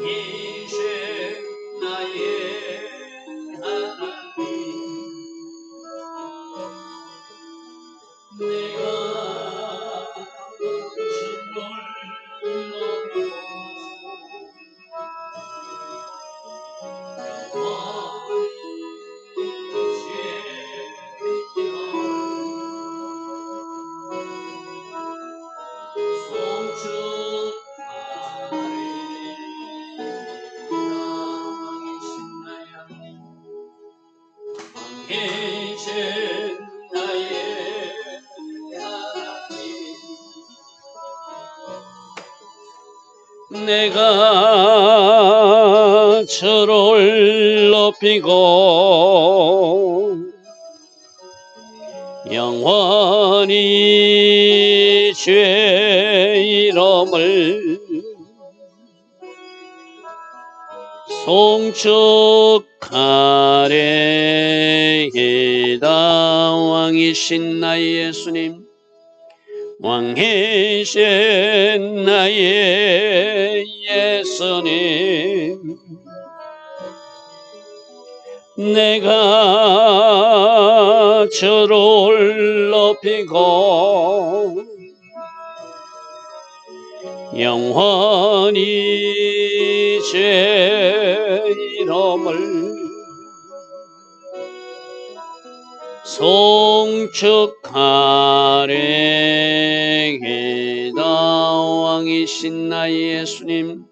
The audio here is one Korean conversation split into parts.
왕이 저를 높이고 영원히 죄 이름을 송축하래이다. 왕이신 나의 예수님 왕이신 나의 예수님 내가 저를 높이고 영원히 제 이름을 송축하래이다. 왕이신 나의 예수님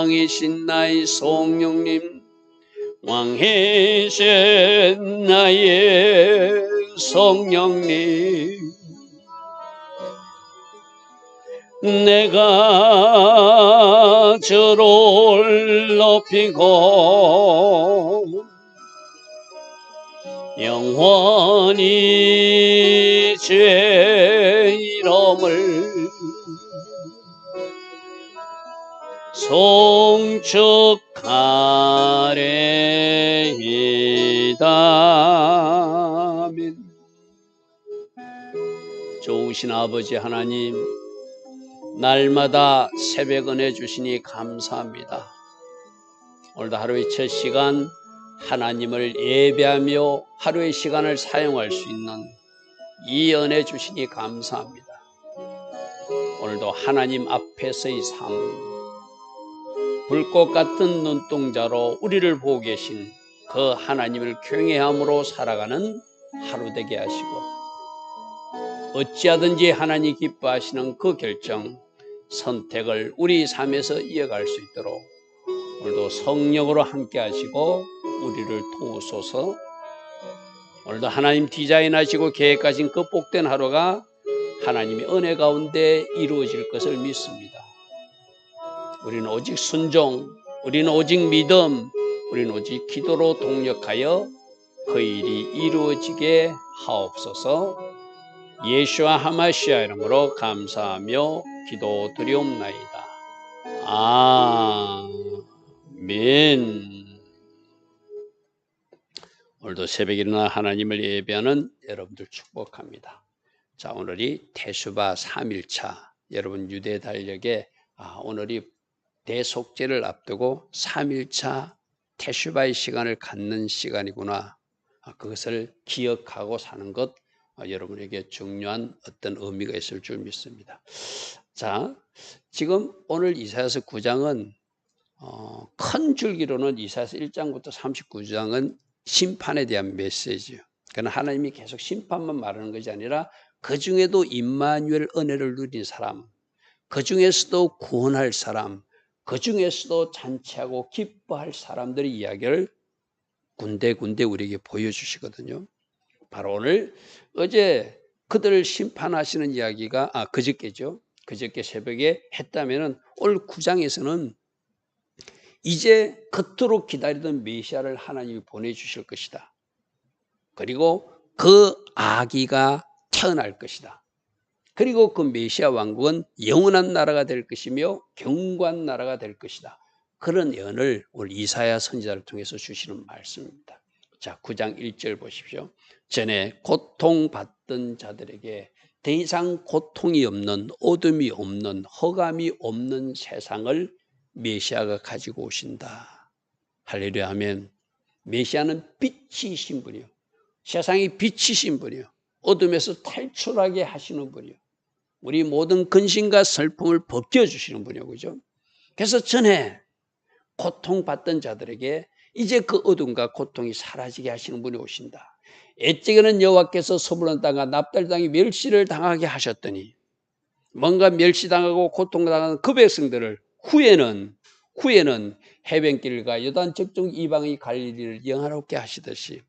왕이신 나의 성령님 왕이신 나의 성령님. 내가 저를 높이고 영원히 제 송축하래이다. 좋으신 아버지 하나님 날마다 새벽 은혜 주시니 감사합니다. 오늘도 하루의 첫 시간 하나님을 예배하며 하루의 시간을 사용할 수 있는 이 은혜 주시니 감사합니다. 오늘도 하나님 앞에서의 삶, 불꽃 같은 눈동자로 우리를 보고 계신 그 하나님을 경외함으로 살아가는 하루 되게 하시고 어찌하든지 하나님 기뻐하시는 그 결정, 선택을 우리 삶에서 이어갈 수 있도록 오늘도 성령으로 함께 하시고 우리를 도우소서 오늘도 하나님 디자인하시고 계획하신 그 복된 하루가 하나님의 은혜 가운데 이루어질 것을 믿습니다. 우리는 오직 순종, 우리는 오직 믿음, 우리는 오직 기도로 동력하여 그 일이 이루어지게 하옵소서 예수와 하마시아 이름으로 감사하며 기도 드리옵나이다. 아멘. 오늘도 새벽에 일어나 하나님을 예배하는 여러분들 축복합니다. 자, 오늘이 태수바 3일차. 여러분 유대 달력에 아, 오늘이 대속제를 앞두고 3일차 태슈바의 시간을 갖는 시간이구나. 아, 그것을 기억하고 사는 것 아, 여러분에게 중요한 어떤 의미가 있을 줄 믿습니다. 자, 지금 오늘 이사야서 9장은 어, 큰 줄기로는 이사야서 1장부터 39장은 심판에 대한 메시지예요. 그러나 하나님이 계속 심판만 말하는 것이 아니라 그 중에도 임마누엘 은혜를 누린 사람, 그 중에서도 구원할 사람, 그 중에서도 잔치하고 기뻐할 사람들의 이야기를 군데군데 우리에게 보여주시거든요. 바로 오늘 어제 그들을 심판하시는 이야기가 아 그저께죠. 그저께 새벽에 했다면은 오늘 9장에서는 이제 그토록 기다리던 메시아를 하나님이 보내주실 것이다. 그리고 그 아기가 태어날 것이다. 그리고 그 메시아 왕국은 영원한 나라가 될 것이며 경관 나라가 될 것이다. 그런 예언을 오늘 이사야 선지자를 통해서 주시는 말씀입니다. 자, 9장 1절 보십시오. 전에 고통받던 자들에게 더 이상 고통이 없는 어둠이 없는 허감이 없는 세상을 메시아가 가지고 오신다. 할렐루야 하면 메시아는 빛이신 분이요. 세상이 빛이신 분이요. 어둠에서 탈출하게 하시는 분이요. 우리 모든 근심과 슬픔을 벗겨주시는 분이요. 그죠? 그래서 전에 고통받던 자들에게 이제 그 어둠과 고통이 사라지게 하시는 분이 오신다. 애찍에는 여호와께서 소불론 땅과 납달 땅이 멸시를 당하게 하셨더니 뭔가 멸시당하고 고통당하는 그 백성들을 후에는 후에는 해변길과 여단 적종 이방의 갈리를 영화롭게 하시듯이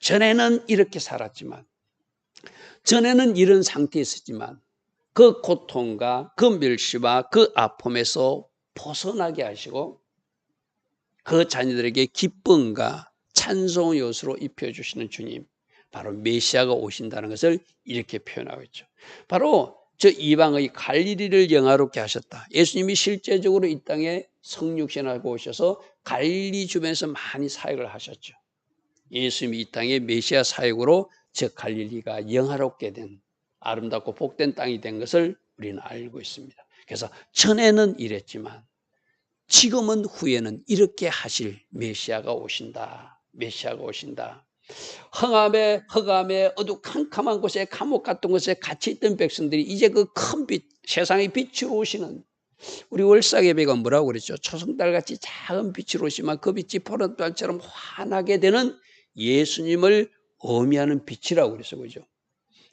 전에는 이렇게 살았지만 전에는 이런 상태에 있었지만 그 고통과 그 멸시와 그 아픔에서 벗어나게 하시고 그 자녀들에게 기쁨과 찬송 요소로 입혀주시는 주님 바로 메시아가 오신다는 것을 이렇게 표현하고 있죠. 바로 저 이방의 갈릴리를 영화롭게 하셨다. 예수님이 실제적으로 이 땅에 성육신하고 오셔서 갈릴리 주변에서 많이 사역을 하셨죠. 예수님이 이 땅에 메시아 사역으로 저 갈릴리가 영화롭게 된 아름답고 복된 땅이 된 것을 우리는 알고 있습니다. 그래서 전에는 이랬지만 지금은 후에는 이렇게 하실 메시아가 오신다. 메시아가 오신다. 허감에 허감에 어두 캄캄한 곳에 감옥 같은 곳에 갇혀 있던 백성들이 이제 그 큰 빛, 세상의 빛으로 오시는 우리 월삭예배가 뭐라고 그랬죠? 초승달 같이 작은 빛으로 오시면 그 빛이 보름달처럼 환하게 되는 예수님을 의미하는 빛이라고 그랬어, 그죠?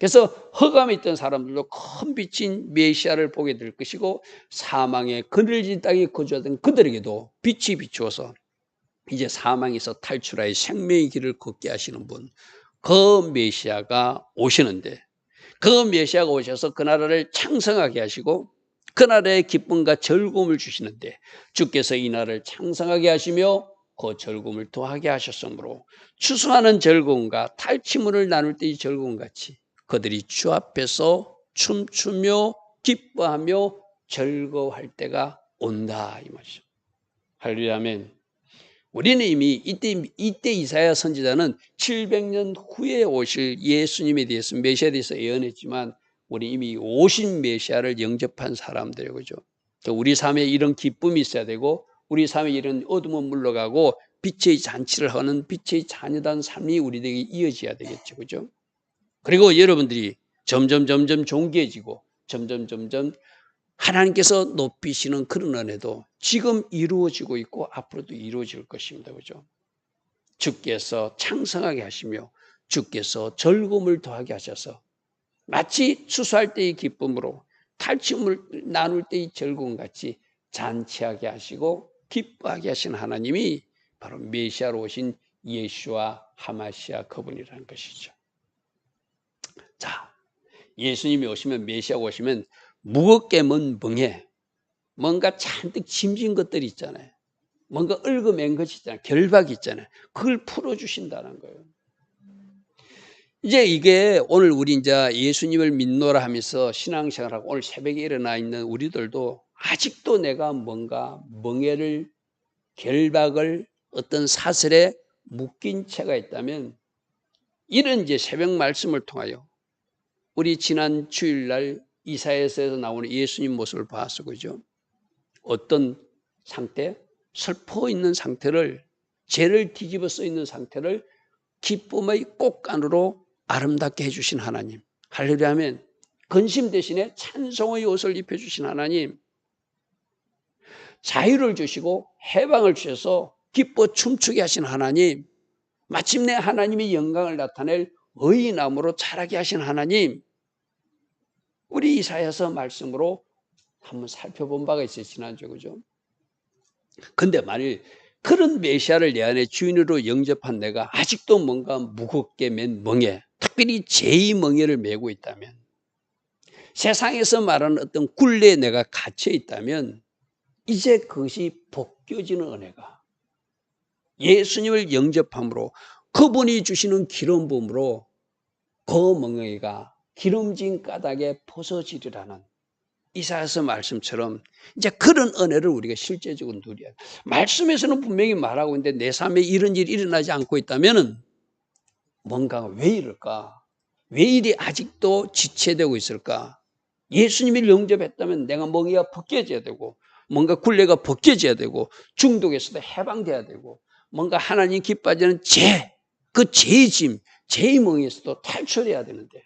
그래서 허감에 있던 사람들도 큰 빛인 메시아를 보게 될 것이고 사망의 그늘진 땅에 거주하던 그들에게도 빛이 비추어서 이제 사망에서 탈출하여 생명의 길을 걷게 하시는 분, 그 메시아가 오시는데 그 메시아가 오셔서 그 나라를 창성하게 하시고 그 나라의 기쁨과 즐거움을 주시는데 주께서 이 나라를 창성하게 하시며 그 즐거움을 더하게 하셨으므로 추수하는 즐거움과 탈취물을 나눌 때의 즐거움 같이 그들이 주 앞에서 춤추며 기뻐하며 즐거워할 때가 온다 이 말이죠. 할렐루야 아멘. 우리는 이미 이때, 이때 이사야 선지자는 700년 후에 오실 예수님에 대해서 메시아에 대해서 예언했지만 우리 이미 오신 메시아를 영접한 사람들이에요. 그죠? 우리 삶에 이런 기쁨이 있어야 되고 우리 삶에 이런 어둠은 물러가고 빛의 잔치를 하는 빛의 자녀단 삶이 우리에게 이어져야 되겠죠. 그죠? 그리고 여러분들이 점점 점점 존귀해지고 점점 점점 하나님께서 높이시는 그런 은혜도 지금 이루어지고 있고 앞으로도 이루어질 것입니다. 그죠? 주께서 창성하게 하시며 주께서 즐거움을 더하게 하셔서 마치 추수할 때의 기쁨으로 탈취물을 나눌 때의 즐거움 같이 잔치하게 하시고 기뻐하게 하신 하나님이 바로 메시아로 오신 예수와 하마시아 그분이라는 것이죠. 자, 예수님이 오시면 메시아 오시면 무겁게 먼 멍에 뭔가 잔뜩 짐진 것들이 있잖아요. 뭔가 얽어맨 것이 있잖아요. 결박이 있잖아요. 그걸 풀어주신다는 거예요. 이제 이게 오늘 우리 이제 예수님을 믿노라 하면서 신앙생활하고 오늘 새벽에 일어나 있는 우리들도 아직도 내가 뭔가 멍해를 결박을 어떤 사슬에 묶인 채가 있다면 이런 이제 새벽 말씀을 통하여 우리 지난 주일날 이사야서에서 나오는 예수님 모습을 봤어 그죠? 어떤 상태? 슬퍼 있는 상태를 죄를 뒤집어 써 있는 상태를 기쁨의 꽃간으로 아름답게 해주신 하나님. 할렐루야 하면 근심 대신에 찬송의 옷을 입혀주신 하나님. 자유를 주시고 해방을 주셔서 기뻐 춤추게 하신 하나님. 마침내 하나님의 영광을 나타낼 의인함으로 자라게 하신 하나님. 우리 이사야서 말씀으로 한번 살펴본 바가 있어요. 지난주 그죠? 근데 만일 그런 메시아를 내 안에 주인으로 영접한 내가 아직도 뭔가 무겁게 맨 멍에 특별히 제2 멍에를 메고 있다면 세상에서 말하는 어떤 굴레에 내가 갇혀 있다면 이제 그것이 벗겨지는 은혜가 예수님을 영접함으로 그분이 주시는 기름 부음으로 그 멍에가 기름진 까닭에 벗어지리라는 이사야서 말씀처럼 이제 그런 은혜를 우리가 실제적으로 누려야 돼. 말씀에서는 분명히 말하고 있는데 내 삶에 이런 일이 일어나지 않고 있다면은 뭔가 왜 이럴까? 왜 일이 아직도 지체되고 있을까? 예수님을 영접했다면 내가 멍에가 벗겨져야 되고 뭔가 굴레가 벗겨져야 되고 중독에서도 해방돼야 되고 뭔가 하나님 기뻐하는 죄, 그 죄의 짐, 죄의 멍에서도 탈출해야 되는데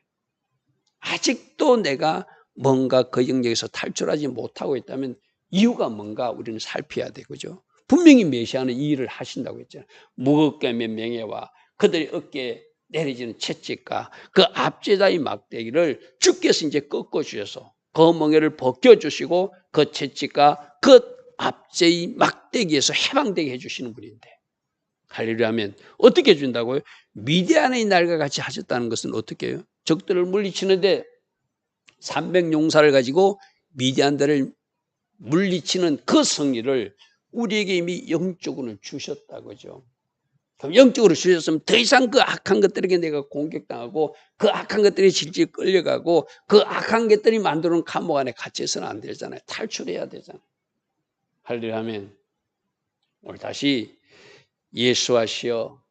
아직도 내가 뭔가 그 영역에서 탈출하지 못하고 있다면 이유가 뭔가 우리는 살펴야 되고죠. 분명히 메시아는 이 일을 하신다고 했잖아요. 무겁게 몇 명예와 그들의 어깨에 내려지는 채찍과 그 압제자의 막대기를 주께서 이제 꺾어 주셔서 그 멍에를 벗겨 주시고 그 채찍과 그 압제의 막대기에서 해방되게 해 주시는 분인데 할렐루야 하면 어떻게 해준다고요? 미디안의 날과 같이 하셨다는 것은 어떻게 해요? 적들을 물리치는데 300용사를 가지고 미디안들을 물리치는 그 승리를 우리에게 이미 영적으로 주셨다고죠. 그럼 영적으로 주셨으면 더 이상 그 악한 것들에게 내가 공격당하고 그 악한 것들이 질질 끌려가고 그 악한 것들이 만드는 감옥 안에 갇혀서는 안 되잖아요. 탈출해야 되잖아요. 할렐루야 하면 오늘 다시 예수하시어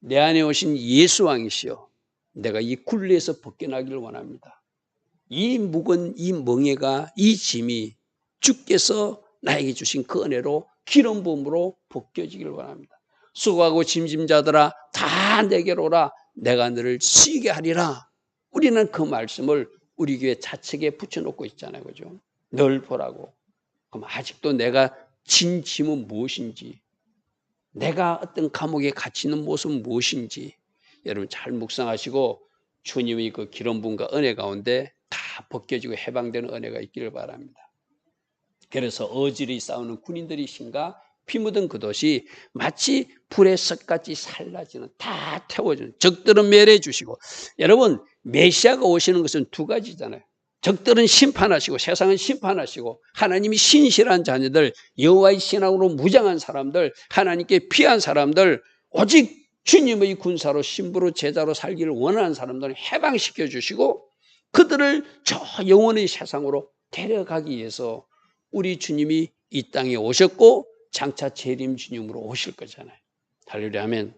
내 안에 오신 예수 왕이시여 내가 이 굴레에서 벗겨나기를 원합니다. 이 묵은 이 멍에가 이 짐이 주께서 나에게 주신 그 은혜로 기름 부음으로 벗겨지길 원합니다. 수고하고 짐짐자들아 다 내게로 오라 내가 너를 쉬게 하리라. 우리는 그 말씀을 우리 교회 자책에 붙여놓고 있잖아요. 그죠? 널 보라고. 그럼 아직도 내가 진 짐은 무엇인지 내가 어떤 감옥에 갇히는 모습은 무엇인지 여러분 잘 묵상하시고 주님의 그 기름 부음과 은혜 가운데 다 벗겨지고 해방되는 은혜가 있기를 바랍니다. 그래서 어질이 싸우는 군인들이신가 피 묻은 그 돛이 마치 불의 석같이 살라지는 다 태워주는 적들은 멸해 주시고 여러분 메시아가 오시는 것은 두 가지잖아요. 적들은 심판하시고 세상은 심판하시고 하나님이 신실한 자녀들 여호와의 신앙으로 무장한 사람들 하나님께 피한 사람들 오직 주님의 군사로 신부로 제자로 살기를 원하는 사람들은 해방시켜 주시고 그들을 저 영원의 세상으로 데려가기 위해서 우리 주님이 이 땅에 오셨고 장차 재림 주님으로 오실 거잖아요. 할렐루야 하면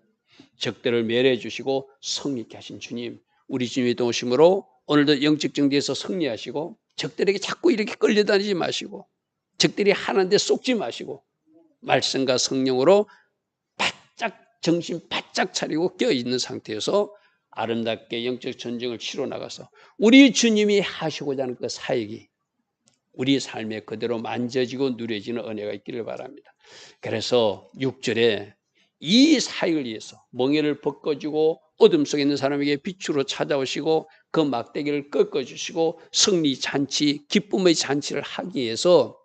적들을 멸해 주시고 성립케 하신 주님, 우리 주님의 도우심으로 오늘도 영적 정대에서 승리하시고 적들에게 자꾸 이렇게 끌려다니지 마시고 적들이 하는데 쏙지 마시고 말씀과 성령으로 바짝 정신 바짝 차리고 껴 있는 상태에서 아름답게 영적 전쟁을 치러 나가서 우리 주님이 하시고자 하는 그 사역이 우리 삶에 그대로 만져지고 누려지는 은혜가 있기를 바랍니다. 그래서 6절에 이 사역을 위해서 멍에를 벗겨주고 어둠 속에 있는 사람에게 빛으로 찾아오시고 그 막대기를 꺾어주시고 승리 잔치, 기쁨의 잔치를 하기 위해서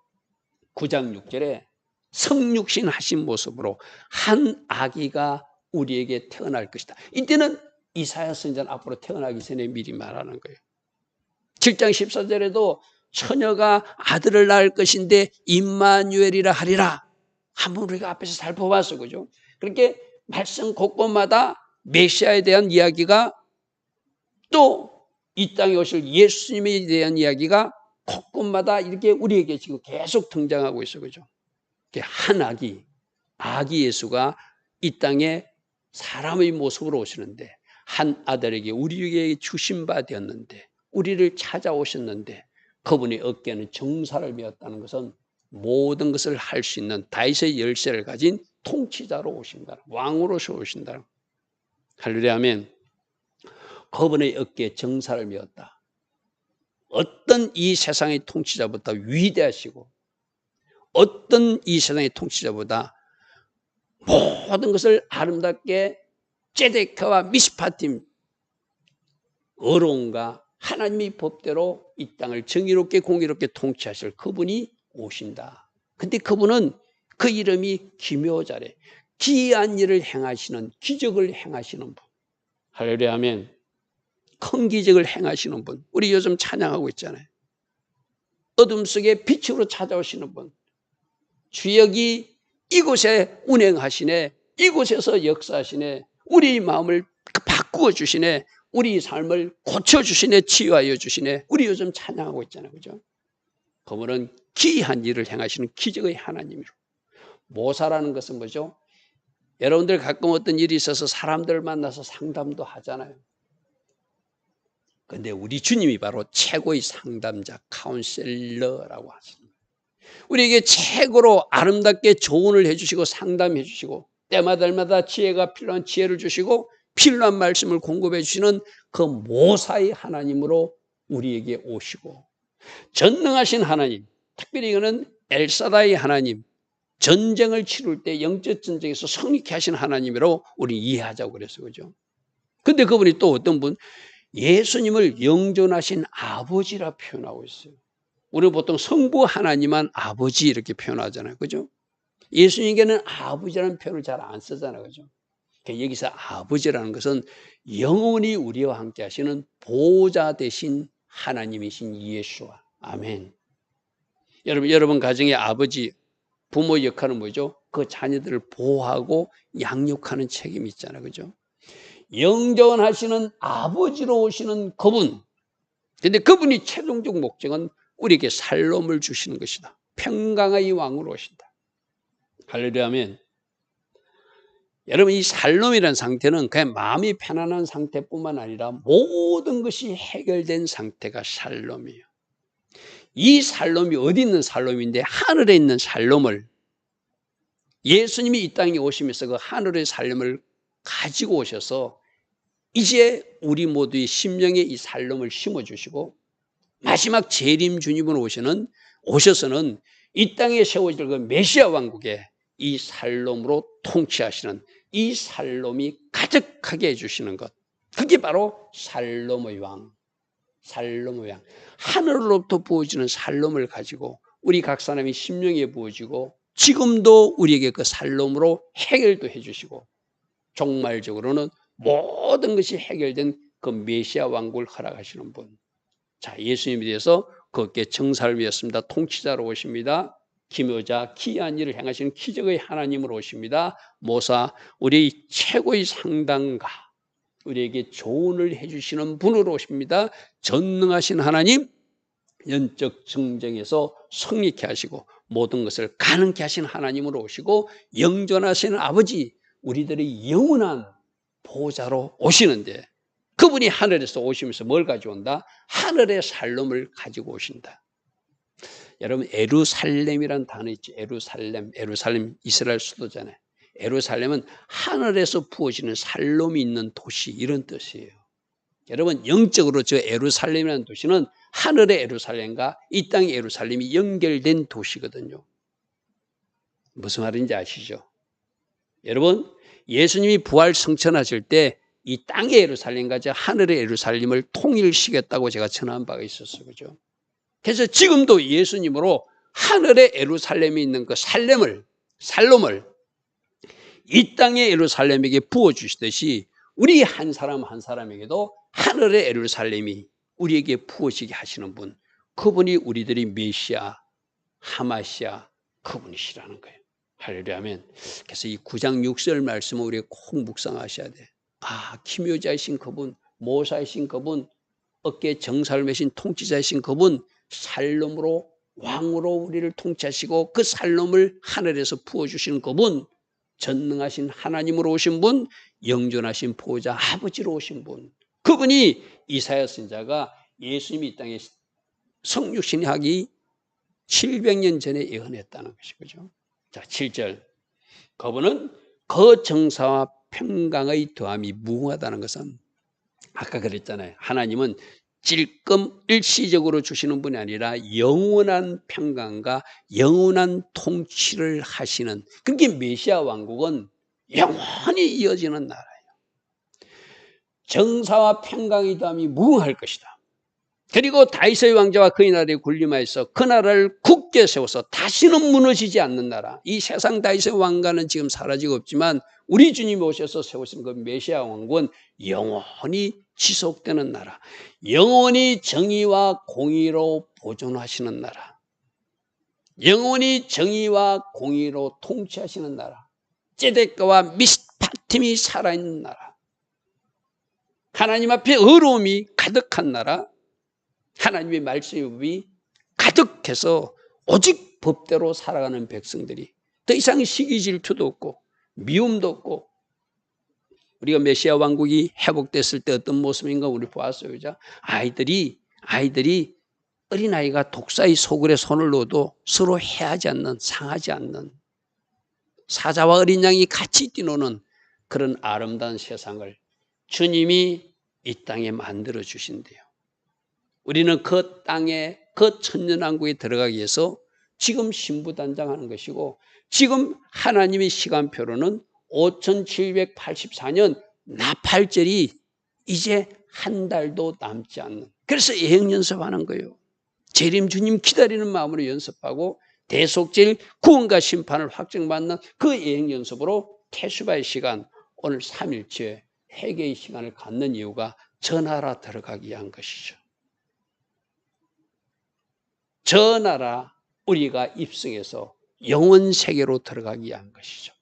9장 6절에 성육신 하신 모습으로 한 아기가 우리에게 태어날 것이다. 이때는 이사야 선지자는 앞으로 태어나기 전에 미리 말하는 거예요. 7장 14절에도 처녀가 아들을 낳을 것인데 임마누엘이라 하리라. 한번 우리가 앞에서 살펴봤어. 그죠? 그렇게 말씀 곳곳마다 메시아에 대한 이야기가 또 이 땅에 오실 예수님에 대한 이야기가 곳곳마다 이렇게 우리에게 지금 계속 등장하고 있어. 그죠? 한 아기, 아기 예수가 이 땅에 사람의 모습으로 오시는데 한 아들에게 우리에게 주신 바 되었는데 우리를 찾아오셨는데 그분의 어깨는 정사를 메었다는 것은 모든 것을 할 수 있는 다윗의 열쇠를 가진 통치자로 오신다. 왕으로서 오신다. 할렐루야 하면 그분의 어깨에 정사를 메었다. 어떤 이 세상의 통치자보다 위대하시고 어떤 이 세상의 통치자보다 모든 것을 아름답게 제데카와 미스파팀 어로운가 하나님의 법대로 이 땅을 정의롭게 공의롭게 통치하실 그분이 오신다. 근데 그분은 그 이름이 기묘자래. 기이한 일을 행하시는 기적을 행하시는 분. 할렐루야 하면 큰 기적을 행하시는 분. 우리 요즘 찬양하고 있잖아요. 어둠 속에 빛으로 찾아오시는 분. 주역이 이곳에 운행하시네. 이곳에서 역사하시네. 우리 마음을 바꾸어 주시네. 우리 삶을 고쳐 주시네. 치유하여 주시네. 우리 요즘 찬양하고 있잖아요. 그죠? 그분은 기이한 일을 행하시는 기적의 하나님이로. 모사라는 것은 뭐죠? 여러분들 가끔 어떤 일이 있어서 사람들 만나서 상담도 하잖아요. 근데 우리 주님이 바로 최고의 상담자, 카운셀러라고 하십니다. 우리에게 최고로 아름답게 조언을 해주시고 상담해 주시고 때마다마다 지혜가 필요한 지혜를 주시고 필요한 말씀을 공급해 주시는 그 모사의 하나님으로 우리에게 오시고 전능하신 하나님, 특별히 이거는 엘사다의 하나님, 전쟁을 치룰 때 영적 전쟁에서 성립케 하신 하나님으로 우리 이해하자고 그래서 그죠. 근데 그분이 또 어떤 분? 예수님을 영존하신 아버지라 표현하고 있어요. 우리 보통 성부 하나님만 아버지 이렇게 표현하잖아요. 그죠? 예수님께는 아버지라는 표현을 잘 안 쓰잖아요. 그죠? 그러니까 여기서 아버지라는 것은 영원히 우리와 함께 하시는 보호자 되신 하나님이신 예수와 아멘. 여러분, 여러분 가정의 아버지, 부모 역할은 뭐죠? 그 자녀들을 보호하고 양육하는 책임이 있잖아요. 그죠? 영전하시는 아버지로 오시는 그분. 근데 그분이 최종적 목적은 우리에게 살롬을 주시는 것이다. 평강의 왕으로 오신다. 할렐루야면 여러분 이 살롬이라는 상태는 그냥 마음이 편안한 상태뿐만 아니라 모든 것이 해결된 상태가 살롬이에요. 이 살롬이 어디 있는 살롬인데 하늘에 있는 살롬을 예수님이 이 땅에 오시면서 그 하늘의 살롬을 가지고 오셔서 이제 우리 모두의 심령에 이 살롬을 심어 주시고 마지막 재림 주님으로 오시는 오셔서는 이 땅에 세워질 그 메시아 왕국에 이 살롬으로 통치하시는 이 살롬이 가득하게 해주시는 것. 그게 바로 살롬의 왕. 살롬의 왕. 하늘로부터 부어지는 살롬을 가지고 우리 각 사람이 심령에 부어지고 지금도 우리에게 그 살롬으로 해결도 해주시고 종말적으로는 모든 것이 해결된 그 메시아 왕국을 허락하시는 분. 자, 예수님에 대해서 그게 정살이었습니다. 통치자로 오십니다. 기묘자, 기이한 일을 행하시는 기적의 하나님으로 오십니다. 모사, 우리 최고의 상당가, 우리에게 조언을 해주시는 분으로 오십니다. 전능하신 하나님, 연적 증정에서 성립케 하시고 모든 것을 가능케 하신 하나님으로 오시고 영존하신 아버지, 우리들의 영원한 보호자로 오시는데 그분이 하늘에서 오시면서 뭘 가져온다? 하늘의 살롬을 가지고 오신다. 여러분 에루살렘이란 단어 있죠. 에루살렘, 에루살렘 이스라엘 수도잖아요. 에루살렘은 하늘에서 부어지는 살롬이 있는 도시 이런 뜻이에요. 여러분 영적으로 저 에루살렘이라는 도시는 하늘의 에루살렘과 이 땅의 에루살렘이 연결된 도시거든요. 무슨 말인지 아시죠? 여러분 예수님이 부활 성천하실 때 이 땅의 예루살렘과 저 하늘의 예루살렘을 통일시켰다고 제가 전한 바가 있었어요. 그죠? 그래서 지금도 예수님으로 하늘의 예루살렘이 있는 그 살렘을, 살롬을 이 땅의 예루살렘에게 부어주시듯이 우리 한 사람 한 사람에게도 하늘의 예루살렘이 우리에게 부어지게 하시는 분, 그분이 우리들이 메시아, 하마시아, 그분이시라는 거예요. 할렐루야면 그래서 이 9장 6절 말씀을 우리가 꼭 묵상하셔야 돼. 아, 기묘자이신 그분, 모사이신 그분, 어깨 정살매신 통치자이신 그분, 살롬으로 왕으로 우리를 통치하시고 그 살롬을 하늘에서 부어주시는 그분, 전능하신 하나님으로 오신 분, 영존하신 보호자 아버지로 오신 분. 그분이 이사야 선자가 예수님이 이 땅에 성육신이 하기 700년 전에 예언했다는 것이 죠. 자, 7절. 그분은 그 정사와 평강의 더함이 무궁하다는 것은 아까 그랬잖아요. 하나님은 찔끔 일시적으로 주시는 분이 아니라 영원한 평강과 영원한 통치를 하시는 그게 메시아 왕국은 영원히 이어지는 나라예요. 정사와 평강의 더함이 무궁할 것이다. 그리고 다윗의 왕자와 그의 나라에 군림하여서 그 나라를 굳게 세워서 다시는 무너지지 않는 나라. 이 세상 다윗의 왕가는 지금 사라지고 없지만 우리 주님이 오셔서 세우신 그 메시아 왕국은 영원히 지속되는 나라. 영원히 정의와 공의로 보존하시는 나라. 영원히 정의와 공의로 통치하시는 나라. 제데크와 미스파팀이 살아있는 나라. 하나님 앞에 어려움이 가득한 나라. 하나님의 말씀이 가득해서 오직 법대로 살아가는 백성들이 더 이상 시기 질투도 없고 미움도 없고 우리가 메시아 왕국이 회복됐을 때 어떤 모습인가 우리 보았어요. 그죠? 아이들이 아이들이 어린아이가 독사의 소굴에 손을 넣어도 서로 해하지 않는 상하지 않는 사자와 어린 양이 같이 뛰노는 그런 아름다운 세상을 주님이 이 땅에 만들어 주신대요. 우리는 그 땅에 그 천년왕국에 들어가기 위해서 지금 신부단장하는 것이고 지금 하나님의 시간표로는 5784년 나팔절이 이제 한 달도 남지 않는 그래서 예행 연습하는 거예요. 재림 주님 기다리는 마음으로 연습하고 대속질 구원과 심판을 확정받는 그 예행 연습으로 태수바의 시간 오늘 3일째 회개의 시간을 갖는 이유가 저 나라 들어가기 위한 것이죠. 저 나라 우리가 입성해서 영원 세계로 들어가기 위한 것이죠.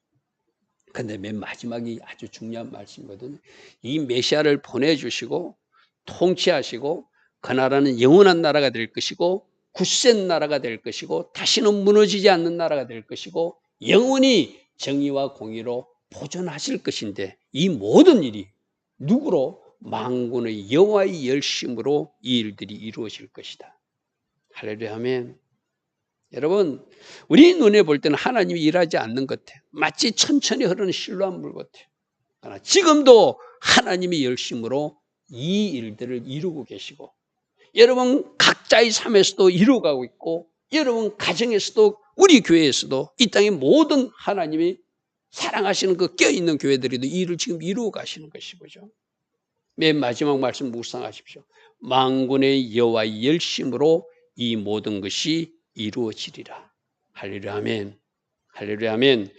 근데 맨 마지막이 아주 중요한 말씀이거든요. 이 메시아를 보내주시고 통치하시고 그 나라는 영원한 나라가 될 것이고 굳센 나라가 될 것이고 다시는 무너지지 않는 나라가 될 것이고 영원히 정의와 공의로 보존하실 것인데 이 모든 일이 누구로 망군의 여호와의 열심으로 이 일들이 이루어질 것이다. 할렐루야 하면 여러분 우리 눈에 볼 때는 하나님이 일하지 않는 것 같아요. 마치 천천히 흐르는 실로한 물 같아요. 그러나 지금도 하나님이 열심으로 이 일들을 이루고 계시고 여러분 각자의 삶에서도 이루어가고 있고 여러분 가정에서도 우리 교회에서도 이 땅의 모든 하나님이 사랑하시는 그 껴있는 교회들이도 이 일을 지금 이루어 가시는 것이죠. 맨 마지막 말씀 묵상하십시오. 망군의 여호와의 열심으로 이 모든 것이 이루어지리라. 할렐루야 아멘. 할렐루야 아멘.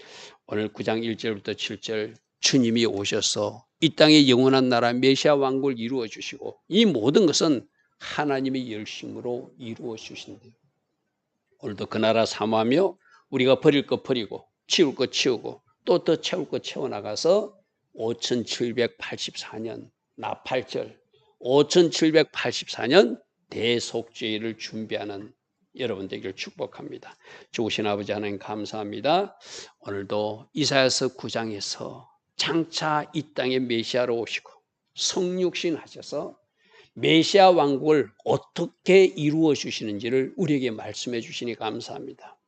오늘 9장 1절부터 7절 주님이 오셔서 이 땅의 영원한 나라 메시아 왕국을 이루어 주시고 이 모든 것은 하나님의 열심으로 이루어 주신대요. 오늘도 그 나라 사모하며 우리가 버릴 것 버리고 치울 것 치우고 또 더 채울 것 채워 나가서 5784년 나팔절 5784년 대속죄를 준비하는 여러분 되기를 축복합니다. 좋으신 아버지 하나님 감사합니다. 오늘도 이사야서 9장에서 장차 이 땅에 메시아로 오시고 성육신 하셔서 메시아 왕국을 어떻게 이루어 주시는지를 우리에게 말씀해 주시니 감사합니다.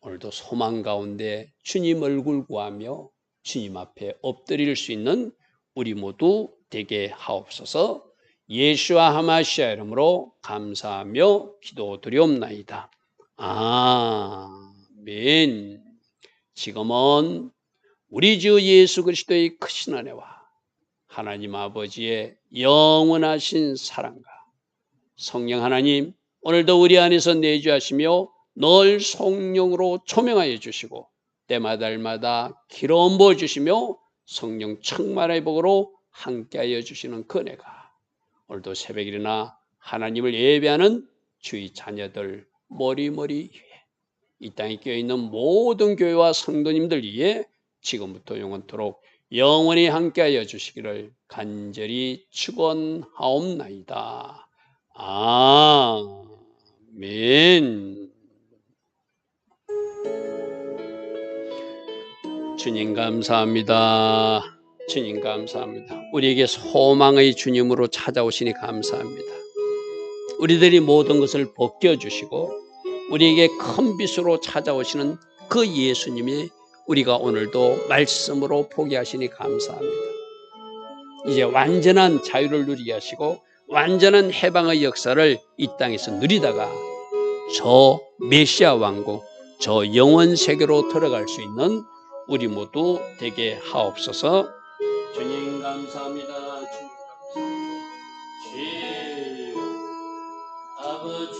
오늘도 소망 가운데 주님 얼굴 구하며 주님 앞에 엎드릴 수 있는 우리 모두 되게 하옵소서. 예수와 하마시아 이름으로 감사하며 기도드리옵나이다. 아멘. 지금은 우리 주 예수 그리스도의 크신 은혜와 하나님 아버지의 영원하신 사랑과 성령 하나님 오늘도 우리 안에서 내주하시며 늘 성령으로 초명하여 주시고 때마다마다 기름 부어 주시며 성령 충만의 복으로 함께하여 주시는 그네가 오늘도 새벽이나 하나님을 예배하는 주의 자녀들 머리머리 이 땅에 껴있는 모든 교회와 성도님들 위에 지금부터 영원토록 영원히 함께하여 주시기를 간절히 축원하옵나이다. 아멘. 주님 감사합니다. 주님 감사합니다. 우리에게 소망의 주님으로 찾아오시니 감사합니다. 우리들이 모든 것을 벗겨주시고 우리에게 큰 빛으로 찾아오시는 그 예수님이 우리가 오늘도 말씀으로 포기하시니 감사합니다. 이제 완전한 자유를 누리게 하시고 완전한 해방의 역사를 이 땅에서 누리다가 저 메시아 왕국, 저 영원 세계로 들어갈 수 있는 우리 모두 되게 하옵소서. 주님 감사합니다. 주님 감사합니다. 주여, 아버지